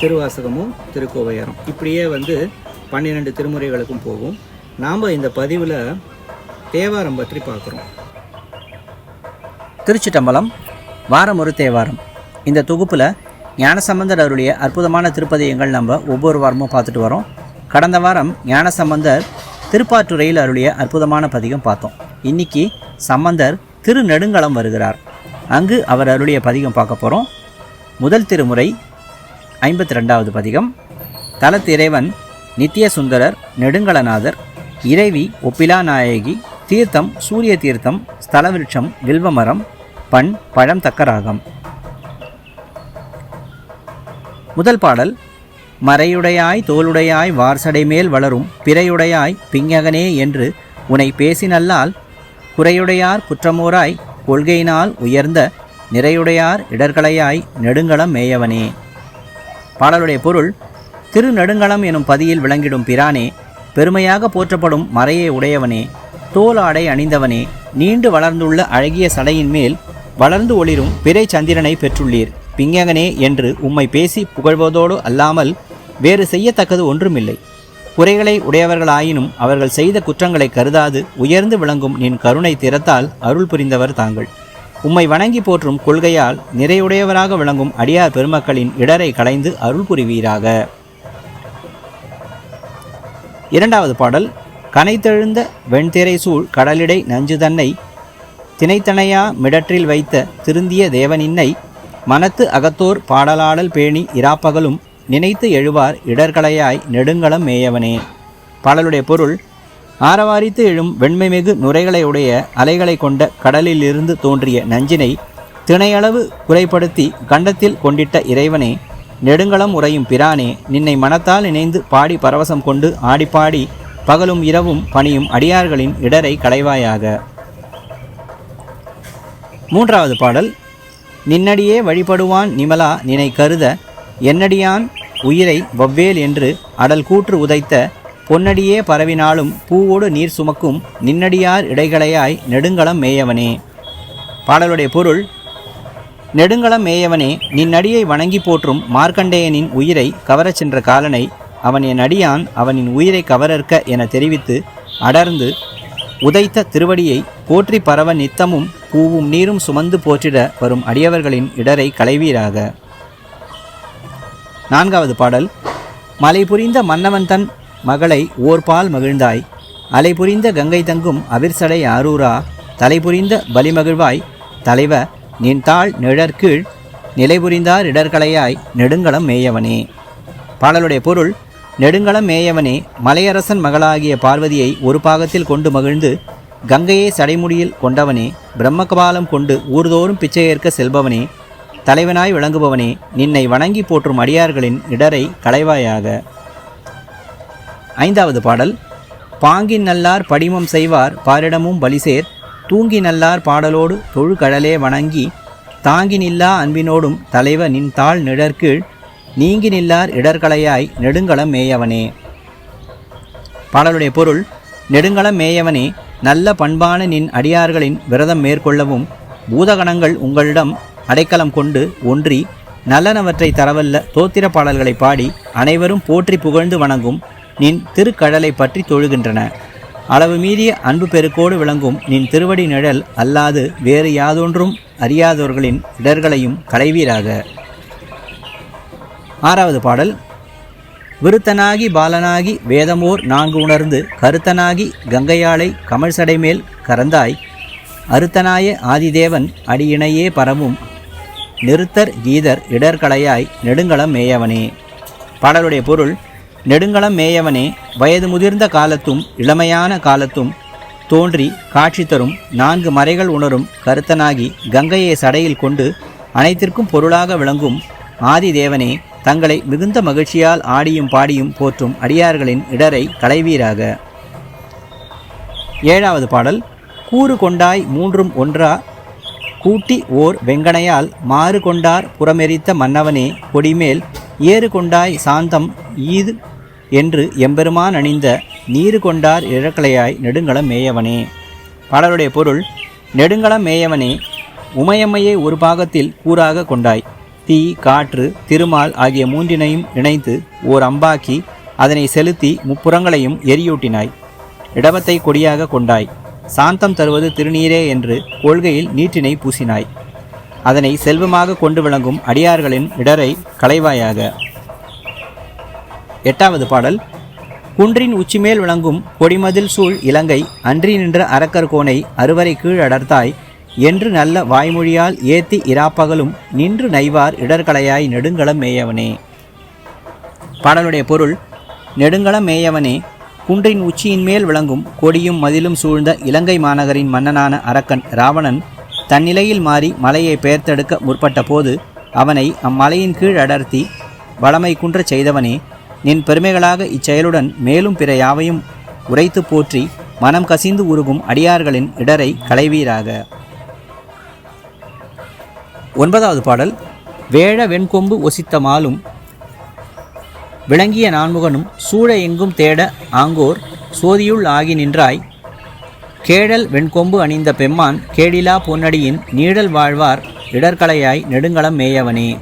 திருவாசகமும் திருக்கோவையாரம். இப்படியே வந்து பன்னிரெண்டு திருமுறைகளுக்கும் போகும். நாம் இந்த பதிவில் தேவாரம் பற்றி பார்க்குறோம். திருச்சிட்டம்பலம் வாரம் ஒரு தேவாரம். இந்த தொகுப்பில் ஞானசம்பந்தர் அவருடைய அற்புதமான திருப்பதியங்கள் நம்ம ஒவ்வொரு வாரமும் பார்த்துட்டு வரோம். கடந்த வாரம் ஞானசம்பந்தர் திருப்பாற்றுறையில் அருளிய அற்புதமான பதிகம் பார்த்தோம். இன்னைக்கு சம்பந்தர் திருநெடுங்களம் வருகிறார். அங்கு அவர் அருளிய பதிகம் பார்க்க போகிறோம் முதல் திருமுறை ஐம்பத்தி ரெண்டாவது பதிகம். தலத்திறைவன் நித்திய சுந்தரர் நெடுங்கலநாதர் இறைவி ஒப்பிலா நாயகி தீர்த்தம் சூரிய தீர்த்தம் ஸ்தலவிருட்சம் வில்வமரம் பண் பழம் தக்கராகம் முதல் பாடல் மறையுடையாய் தோளுடையாய் வார்சடை மேல் வளரும் பிறையுடையாய் பிங்ககனே என்று உனை பேசினல்லால் குறையுடையார் குற்றமோராய் கொள்கையினால் உயர்ந்த நிறையுடையார் இடர்களையாய் நெடுங்களம் மேயவனே. பாடலுடைய பொருள் திருநெடுங்களம் எனும் பதியில் விளங்கிடும் பிரானே பெருமையாக போற்றப்படும் மறையை உடையவனே தோல் ஆடை அணிந்தவனே நீண்டு வளர்ந்துள்ள அழகிய சடையின் மேல் வளர்ந்து ஒளிரும் பிறை சந்திரனை பெற்றுள்ளீர். பிங்ககனே என்று உம்மை பேசி புகழ்வதோடு அல்லாமல் வேறு செய்யத்தக்கது ஒன்றுமில்லை. குறைகளை உடையவர்களாயினும் அவர்கள் செய்த குற்றங்களை கருதாது உயர்ந்து விளங்கும் நின் கருணை திறத்தால் அருள் புரிந்தவர் தாங்கள். உம்மை வணங்கி போற்றும் கொள்கையால் நிறையுடையவராக விளங்கும் அடியார் பெருமக்களின் இடரை களைந்து அருள் புரிவீராக. இரண்டாவது பாடல் கனைத்தெழுந்த வெண்திரை சூழ் கடலிடை நஞ்சு தன்னை தினைத்தனையா மிடற்றில் வைத்த திருந்திய தேவனின்னை மனத்து அகத்தோர் பாடலாடல் பேணி இராப்பகலும் நினைத்து எழுவார் இடர்களையாய் நெடுங்களம் மேயவனே. பாடலுடைய பொருள் ஆரவாரித்து எழும் வெண்மைமிகு நுரைகளை உடைய அலைகளை கொண்ட கடலிலிருந்து தோன்றிய நஞ்சினை திணையளவு குறைப்படுத்தி கண்டத்தில் கொண்டிட்ட இறைவனே நெடுங்களம் உறையும் பிரானே நின்னை மனத்தால் இணைந்து பாடி பரவசம் கொண்டு ஆடிப்பாடி பகலும் இரவும் பணியும் அடியார்களின் இடரை களைவாயாக. மூன்றாவது பாடல். நின்னடியே வழிபடுவான் நிமலா நினை கருத என்னடியான் உயிரை வவ்வேல் என்று அடல் கூற்று உதைத்த பொன்னடியே பரவினாலும் பூவோடு நீர் சுமக்கும் நின்னடியார் இடைகளையாய் நெடுங்களம் மேயவனே. பாடலுடைய பொருள் நெடுங்களம் மேயவனே நின்னடியை வணங்கி போற்றும் மார்க்கண்டேயனின் உயிரை கவரச் சென்ற காலனை அவன் என் அடியான் அவனின் உயிரை கவரற்க என தெரிவித்து அடர்ந்து உதைத்த திருவடியை போற்றி பரவ நித்தமும் பூவும் நீரும் சுமந்து போற்றிட வரும் அடியவர்களின் இடரை களைவீராக. நான்காவது பாடல் மலை புரிந்த மன்னவன் தன் மகளை ஓர்பால் மகிழ்ந்தாய். அலைபுரிந்த கங்கை தங்கும் அவிர்சடை ஆரூரா. தலைபுரிந்த பலிமகிழ்வாய் தலைவ நின் தாழ் நிழற்கீழ் நிலைபுரிந்தார் இடர்களையாய் நெடுங்களம் மேயவனே பாடலுடைய பொருள் நெடுங்களம் மேயவனே மலையரசன் மகளாகிய பார்வதியை ஒரு பாகத்தில் கொண்டு மகிழ்ந்து கங்கையை சடைமுடியில் கொண்டவனே பிரம்மகபாலம் கொண்டு ஊர்தோறும் பிச்சையேற்க செல்பவனே தலைவனாய் விளங்குபவனே நின்னை வணங்கி போற்றும் அடியார்களின் இடரை களைவாயாக. ஐந்தாவது பாடல். பாங்கின் நல்லார் படிமம் செய்வார் பாரிடமும் பலிசேர் தூங்கி நல்லார் பாடலோடு தொழுகடலே வணங்கி தாங்கி நில்லா அன்பினோடும் தலைவ நின் தாழ் நிழற்கீழ். நீங்கி நில்லார் இடர்களையாய் நெடுங்களம் மேயவனே. பாடலுடைய பொருள் நெடுங்களம் மேயவனே நல்ல பண்பான நின் அடியார்களின் விரதம் மேற்கொள்ளவும் பூதகணங்கள் உங்களிடம் அடைக்கலம் கொண்டு ஒன்றி நல்லனவற்றை தரவல்ல தோத்திர பாடல்களை பாடி அனைவரும் போற்றி புகழ்ந்து வணங்கும் நின் திருக்கடலை பற்றி தொழுகின்றன. அளவு மீறிய அன்பு பெருக்கோடு விளங்கும் நின் திருவடி நிழல் அல்லாது வேறு யாதொன்றும் அறியாதவர்களின் இடர்களையும் களைவீராக. ஆறாவது பாடல். விருத்தனாகி பாலனாகி வேதமோர் நான்கு உணர்ந்து கருத்தனாகி கங்கையாளை கமல் சடைமேல் கறந்தாய் அருத்தனாய ஆதிதேவன் அடியினையே பரவும் நிறுத்தர் கீதர் இடர்களையாய் நெடுங்களம் மேயவனே. பாடலுடைய பொருள் நெடுங்களம் மேயவனே வயது முதிர்ந்த காலத்தும் இளமையான காலத்தும் தோன்றி காட்சி தரும் நான்கு மறைகள் உணரும் கருத்தனாகி கங்கையை சடையில் கொண்டு அனைத்திற்கும் பொருளாக விளங்கும் ஆதி தேவனே தங்களை மிகுந்த மகிழ்ச்சியால் ஆடியும் பாடியும் போற்றும் அடியார்களின் இடரை கலைவீராக ஏழாவது பாடல் கூறு கொண்டாய் மூன்றும் ஒன்றா கூட்டி ஓர் வெங்கனையால் மாறு கொண்டார் புறமெரித்த மன்னவனே கொடிமேல் ஏறு கொண்டாய் சாந்தம் ஈது என்று எம்பெருமான் அணிந்த நீரு கொண்டார் இழக்கலையாய் நெடுங்களம் மேயவனே. பாடலுடைய பொருள் நெடுங்களம் மேயவனே உமையம்மையை ஒரு பாகத்தில் கூறாக கொண்டாய். தீ காற்று திருமால் ஆகிய மூன்றினையும் இணைத்து ஓர் அம்பாக்கி அதனை செலுத்தி முப்புறங்களையும் எரியூட்டினாய். இடவத்தை கொடியாக கொண்டாய். சாந்தம் தருவது திருநீரே என்று கொள்கையில் நீற்றினை பூசினாய். அதனை செல்வமாக கொண்டு விளங்கும் அடியார்களின் இடரை களைவாயாக. எட்டாவது பாடல். குன்றின் உச்சிமேல் விளங்கும் கொடிமதில் சூழ் இலங்கை அன்றி நின்ற அரக்கர் கோனை அறுவரை கீழ் அடர்த்தாய். என்று நல்ல வாய்மொழியால் ஏத்தி இராப்பகலும் நின்று நைவார் இடர்களையாய் நெடுங்களம் மேயவனே. பாடலுடைய பொருள். நெடுங்களம் மேயவனே குன்றின் உச்சியின் மேல் விளங்கும் கொடியும் மதிலும் சூழ்ந்த இலங்கை மாநகரின் மன்னனான அரக்கன் ராவணன் தன்னிலையில் மாறி மலையை பெயர்த்தெடுக்க முற்பட்ட போது அவனை அம்மலையின் கீழ் அடர்த்தி வளமை குன்றச் செய்தவனே நின் பெருமைகளாக இச்செயலுடன் மேலும் பிற யாவையும் உரைத்து போற்றி மனம் கசிந்து உருகும் அடியார்களின் இடரை களைவீராக. ஒன்பதாவது பாடல் வேழ வெண்கொம்பு ஒசித்த மாலும் விளங்கிய நான்முகனும் சூழ எங்கும் தேட ஆங்கோர் சோதியுள் ஆகி நின்றாய். கேழல் வெண்கொம்பு அணிந்த பெம்மான் கேடிலா பொன்னடியின் நீழல் வாழ்வார் இடர்களையாய் நெடுங்களம் மேயவனே.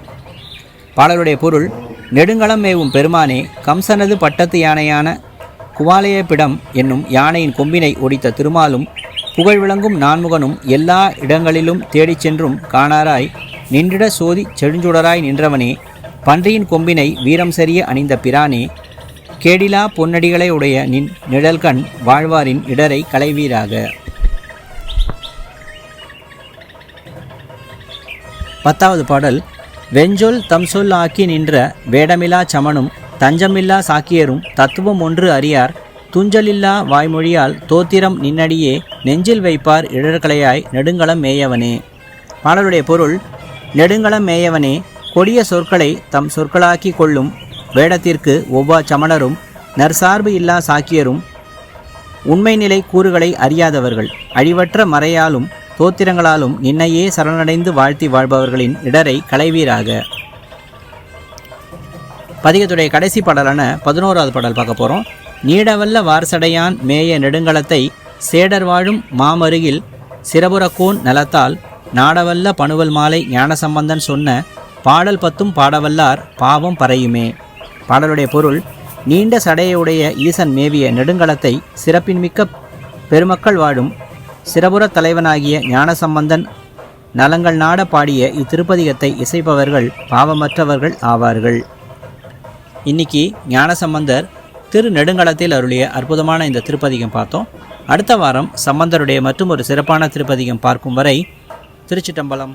பாடலுடைய பொருள் நெடுங்களம் மேவும் பெருமானே கம்சனது பட்டத்து யானையான குவாலயப்பிடம் என்னும் யானையின் கொம்பினை ஒடித்த திருமாலும் புகழ் விளங்கும் நான்முகனும் எல்லா இடங்களிலும் தேடிச் சென்றும் காணாராய் நின்றிட சோதி செழுஞ்சுடராய் நின்றவனே. பன்றியின் கொம்பினை வீரம் சரிய அணிந்த பிரானே கேடிலா பொன்னடிகளை உடைய நின் நிழல்கண் வாழ்வாரின் இடரை கலைவீராக பத்தாவது பாடல் வெஞ்சொல் தம் சொல் ஆக்கி நின்ற வேடமில்லா சமனும் தஞ்சமில்லா சாக்கியரும் தத்துவம் ஒன்று அறியார் துஞ்சலில்லா வாய்மொழியால் தோத்திரம் நின்னடியே நெஞ்சில் வைப்பார் இடர்களையாய் நெடுங்களம் மேயவனே. பாடலுடைய பொருள் நெடுங்களம் மேயவனே கொடிய சொற்களை தம் சொற்களாக்கி கொள்ளும் வேடத்திற்கு ஒவ்வா சமணரும் நற்சார்பு இல்லா சாக்கியரும் உண்மை நிலை கூறுகளை அறியாதவர்கள். அழிவற்ற மறையாலும் தோத்திரங்களாலும் நின்னையே சரணடைந்து வாழ்த்தி வாழ்பவர்களின் இடரை களைவீராக. பதிகத்துடைய கடைசி பாடலான பதினோராவது பாடல் பார்க்க போகிறோம் நீடவல்ல வாரசடையான் மேய நெடுங்கலத்தை சேடர் வாழும் மாமருகில் சிறபுறக்கோன் நலத்தால் நாடவல்ல பணுவல் மாலை ஞானசம்பந்தன் சொன்ன பாடல் பத்தும் பாடவல்லார் பாவம் பறையுமே. பாடலுடைய பொருள் நீண்ட சடையுடைய ஈசன் மேவிய நெடுங்கலத்தை சிறப்பின்மிக்க பெருமக்கள் வாழும் சிறபுற தலைவனாகிய ஞானசம்பந்தன் நலங்கள் நாட பாடிய இத்திருப்பதிகத்தை இசைப்பவர்கள் பாவமற்றவர்கள் ஆவார்கள். இன்னைக்கு ஞானசம்பந்தர் திரு நெடுங்கலத்தில் அருளிய அற்புதமான இந்த திருப்பதிகம் பார்த்தோம். அடுத்த வாரம் சம்பந்தருடைய மற்றும் ஒரு சிறப்பான திருப்பதிகம் பார்க்கும் வரை திருச்சிட்டம்பலம்.